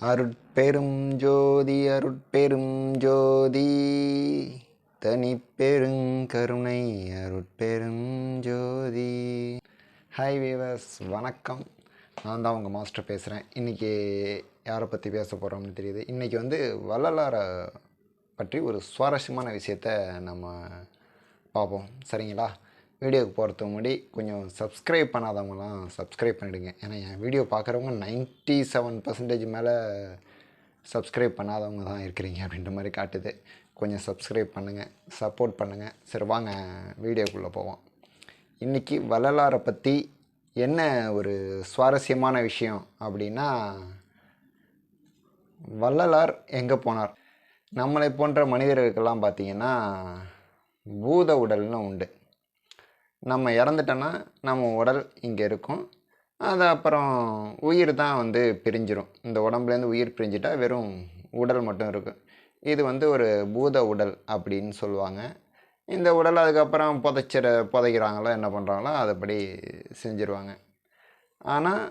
அருட்பெரும் ஜோதி அருட்பெரும் ஜோதி. தனிப்பெருங்கருணை அருட்பெரும் ஜோதி. ஹாய் வீவர்ஸ் வணக்கம். நான் தான் உங்கள் மாஸ்டர் பேசுகிறேன் இன்றைக்கி யாரை பற்றி பேச போகிறோம்னு தெரியுது. இன்றைக்கி வந்து வள்ளலாரை பற்றி ஒரு சுவாரஸ்யமான விஷயத்த நம்ம பார்ப்போம். சரிங்களா? வீடியோக்கு போகிறதுக்கு முன்னாடி கொஞ்சம் சப்ஸ்கிரைப் பண்ணாதவங்களாம் சப்ஸ்கிரைப் பண்ணிவிடுங்க ஏன்னா என் வீடியோ பார்க்குறவங்க நைன்ட்டி செவன் பர்சன்டேஜ் மேலே சப்ஸ்கிரைப் பண்ணாதவங்க தான் இருக்கிறீங்க அப்படின்ற மாதிரி காட்டுது. கொஞ்சம் சப்ஸ்கிரைப் பண்ணுங்கள் சப்போர்ட் பண்ணுங்கள் சரி வாங்க வீடியோக்குள்ளே போவோம். இன்றைக்கி வள்ளலாரை பற்றி என்ன ஒரு சுவாரஸ்யமான விஷயம் அப்படின்னா வள்ளலார் எங்கே போனார்? நம்மளை போன்ற மனிதர்களுக்கெல்லாம் பார்த்திங்கன்னா பூத உடல்னு உண்டு. நம்ம இறந்துட்டோன்னா நம்ம உடல் இங்கே இருக்கும். அது அப்புறம் உயிர் தான் வந்து பிரிஞ்சிடும் இந்த உடம்புலேருந்து உயிர் பிரிஞ்சிட்டா வெறும் உடல் மட்டும் இருக்கும் இது வந்து ஒரு பூத உடல் அப்படின்னு சொல்லுவாங்க. இந்த உடல் அதுக்கப்புறம் புதைச்சிட புதைக்கிறாங்களோ என்ன பண்ணுறாங்களோ அதுபடி செஞ்சுருவாங்க. ஆனால்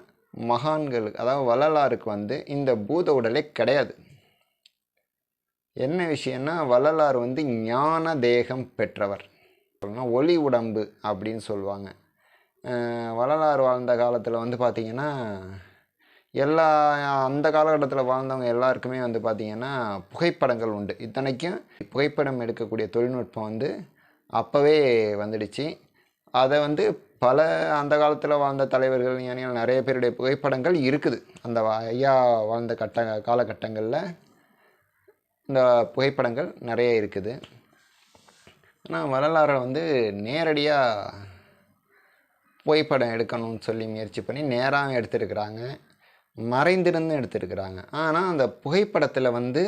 மகான்களுக்கு அதாவது வள்ளலாருக்கு வந்து இந்த பூத உடலே கிடையாது. என்ன விஷயம்னா வள்ளலார் வந்து ஞான தேகம் பெற்றவர். ஒளி உடம்பு அப்படின்னு சொல்லுவாங்க. வள்ளலார் வாழ்ந்த காலத்தில் வந்து பார்த்திங்கன்னா எல்லா அந்த காலகட்டத்தில் வாழ்ந்தவங்க எல்லாருக்குமே வந்து பார்த்திங்கன்னா புகைப்படங்கள் உண்டு. இத்தனைக்கும் புகைப்படம் எடுக்கக்கூடிய தொழில்நுட்பம் வந்து அப்போவே வந்துடுச்சு. அதை வந்து பல அந்த காலத்தில் வாழ்ந்த தலைவர்கள் ஞானிகள் நிறைய பேருடைய புகைப்படங்கள் இருக்குது. அந்த வ- ஐயா வாழ்ந்த கட்ட காலகட்டங்களில் இந்த புகைப்படங்கள் நிறைய இருக்குது. ஆனால் வரலாறை வந்து நேரடியாக புகைப்படம் எடுக்கணும்னு சொல்லி முயற்சி பண்ணி நேராக எடுத்திருக்கிறாங்க. மறைந்திருந்து எடுத்திருக்கிறாங்க. ஆனால் அந்த புகைப்படத்தில் வந்து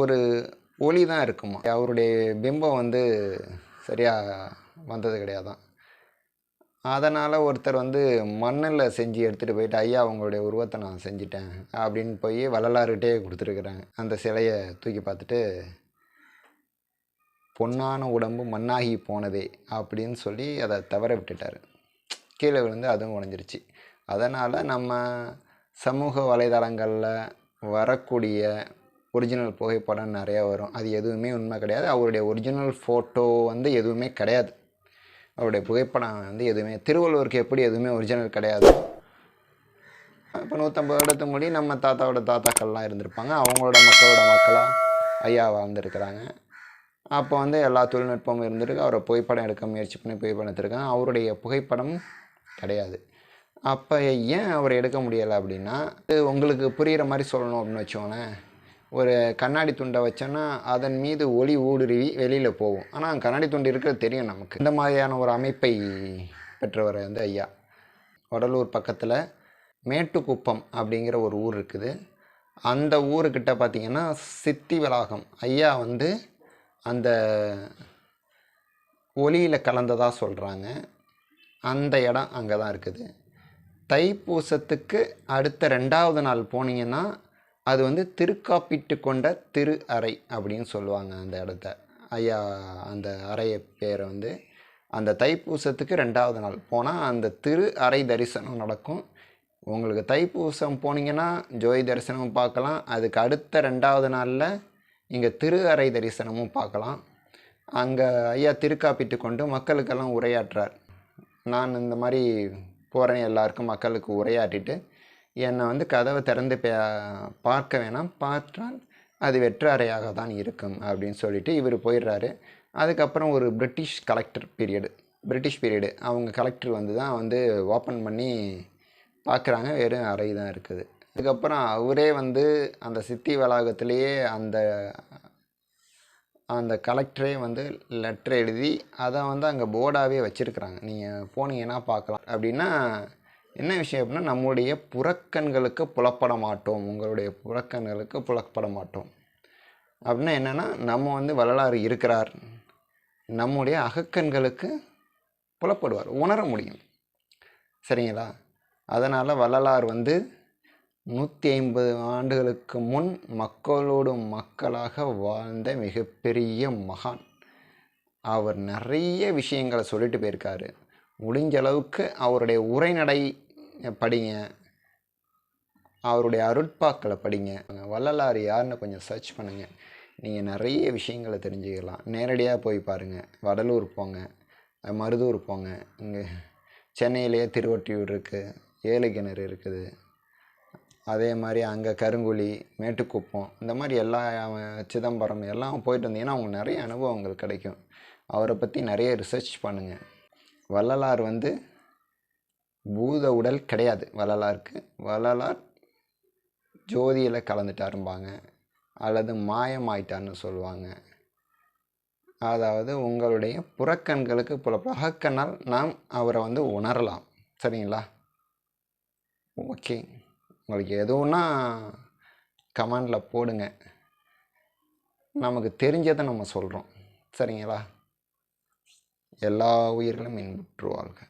ஒரு ஒளி தான் இருக்குமா? அவருடைய பிம்பம் வந்து சரியாக வந்தது கிடையாதான். அதனால் ஒருத்தர் வந்து மண்ணில் செஞ்சு எடுத்துகிட்டு போயிட்டு ஐயா அவங்களுடைய உருவத்தை நான் செஞ்சிட்டேன் அப்படின்னு போய் வள்ளலார்கிட்டே கொடுத்துருக்குறாங்க. அந்த சிலையை தூக்கி பார்த்துட்டு பொன்னான உடம்பு மண்ணாகி போனதே அப்படின்னு சொல்லி அதை தவற விட்டுட்டார். கீழே விழுந்து அதுவும் உடஞ்சிருச்சு. அதனால் நம்ம சமூக வலைதளங்களில் வரக்கூடிய ஒரிஜினல் புகைப்படம் நிறையா வரும். அது எதுவுமே உண்மை கிடையாது. அவருடைய ஒரிஜினல் ஃபோட்டோ வந்து எதுவுமே கிடையாது. அவருடைய புகைப்படம் வந்து எதுவுமே திருவள்ளுவருக்கு எப்படி எதுவுமே ஒரிஜினல் கிடையாது. இப்போ நூற்றம்பது வருடத்துக்கு முடி நம்ம தாத்தாவோட தாத்தாக்கள்லாம் இருந்திருப்பாங்க. அவங்களோட மக்களோட மக்களாக ஐயா வாழ்ந்துருக்கிறாங்க அப்போ வந்து எல்லா தொழில்நுட்பமும் இருந்திருக்கு. அவரை புகைப்படம் எடுக்க முயற்சி பண்ணி புகைப்படம் எடுத்திருக்காங்க. அவருடைய புகைப்படம் கிடையாது. அப்போ ஏன் அவர் எடுக்க முடியலை அப்படின்னா இது உங்களுக்கு புரிகிற மாதிரி சொல்லணும் அப்படின்னு வச்சோங்களேன் ஒரு கண்ணாடி துண்டை வச்சோன்னா அதன் மீது ஒளி ஊடுருவி வெளியில் போகும். ஆனால் கண்ணாடி துண்டு இருக்கிறது தெரியும் நமக்கு. இந்த மாதிரியான ஒரு அமைப்பை பெற்றவர் வந்து ஐயா. வடலூர் பக்கத்தில் மேட்டுக்குப்பம் அப்படிங்கிற ஒரு ஊர் இருக்குது. அந்த ஊருக்கிட்ட பார்த்திங்கன்னா சித்தி வளாகம். ஐயா வந்து அந்த ஒளியில் கலந்ததாக சொல்கிறாங்க அந்த இடம் அங்கே தான் இருக்குது. தைப்பூசத்துக்கு அடுத்த ரெண்டாவது நாள் போனீங்கன்னா அது வந்து திருக்காப்பிட்டு கொண்ட திரு அறை அப்படின்னு சொல்லுவாங்க அந்த இடத்த. ஐயா அந்த அறைய பேரை வந்து அந்த தைப்பூசத்துக்கு ரெண்டாவது நாள் போனால் அந்த திரு அறை தரிசனம் நடக்கும். உங்களுக்கு தைப்பூசம் போனீங்கன்னா ஜோதி தரிசனமும் பார்க்கலாம். அதுக்கு அடுத்த ரெண்டாவது நாளில் இங்கே திரு அறை தரிசனமும் பார்க்கலாம். அங்கே ஐயா திருக்காப்பிட்டு கொண்டு மக்களுக்கெல்லாம் உரையாற்றுறார் நான் இந்த மாதிரி போகிறேன் எல்லாருக்கும் மக்களுக்கு உரையாற்றிட்டு என்னை வந்து கதவை திறந்து பார்க்க வேணாம். பார்த்தால் அது வெற்றறையாக தான் இருக்கும் அப்படின்னு சொல்லிட்டு இவர் போயிடுறாரு. அதுக்கப்புறம் ஒரு British collector period British period. அவங்க கலெக்டர் வந்து தான் வந்து ஓப்பன் பண்ணி பார்க்குறாங்க. வெறும் அறை தான் இருக்குது. அதுக்கப்புறம் அவரே வந்து அந்த சித்தி வளாகத்திலேயே அந்த அந்த கலெக்டரே வந்து லெட்டர் எழுதி அதை வந்து அங்கே போர்டாகவே வச்சுருக்குறாங்க. நீங்கள் போனீங்கன்னா பார்க்கலாம். அப்படின்னா என்ன விஷயம் அப்படின்னா நம்முடைய புறக்கண்களுக்கு புலப்பட மாட்டோம். உங்களுடைய புறக்கண்களுக்கு புலப்பட மாட்டோம். அப்படின்னா என்னென்னா நம்ம வந்து வரலாறு இருக்கிறார். நம்முடைய அகக்கண்களுக்கு புலப்படுவார். உணர முடியும். சரிங்களா? அதனால் வள்ளலார் வந்து நூற்றி ஐம்பது ஆண்டுகளுக்கு முன் மக்களோடு மக்களாக வாழ்ந்த மிகப்பெரிய மகான். அவர் நிறைய விஷயங்களை சொல்லிட்டு போயிருக்காரு. முடிஞ்ச அளவுக்கு அவருடைய உரைநடை படிங்க. அவருடைய அருட்பாக்களை படிங்க. வள்ளலார் யாருன்னு கொஞ்சம் சர்ச் பண்ணுங்கள் நீங்கள் நிறைய விஷயங்களை தெரிஞ்சுக்கலாம். நேரடியாக போய் பாருங்கள் வடலூர் போங்க. மருதூர் போங்க. இங்கே சென்னையிலேயே திருவொட்டியூர் இருக்குது ஏழு கிணறு இருக்குது. அதே மாதிரி அங்கே கருங்குழி மேட்டுக்குப்பம் இந்த மாதிரி எல்லா சிதம்பரம் எல்லாம் போயிட்டு வந்தீங்கன்னா அவங்க நிறைய அனுபவங்கள் கிடைக்கும். அவரை பற்றி நிறைய ரிசர்ச் பண்ணுங்கள் வள்ளலார் வந்து பூத உடல் கிடையாது. வள்ளலாருக்கு. வள்ளலார் ஜோதியில் கலந்துட்டாரும்பாங்க. அல்லது மாயமாயிட்டார்னு சொல்லுவாங்க. அதாவது உங்களுடைய புறக்கண்களுக்கு புல அகக்கண்ணால் நாம் அவரை வந்து உணரலாம். சரிங்களா? ஓகே. உங்களுக்கு எதுவும்னா கமெண்டில் போடுங்க. நமக்கு தெரிஞ்சதை நம்ம சொல்கிறோம் சரிங்களா? எல்லா உயிர்களும் இன்புற்று வாழ்க.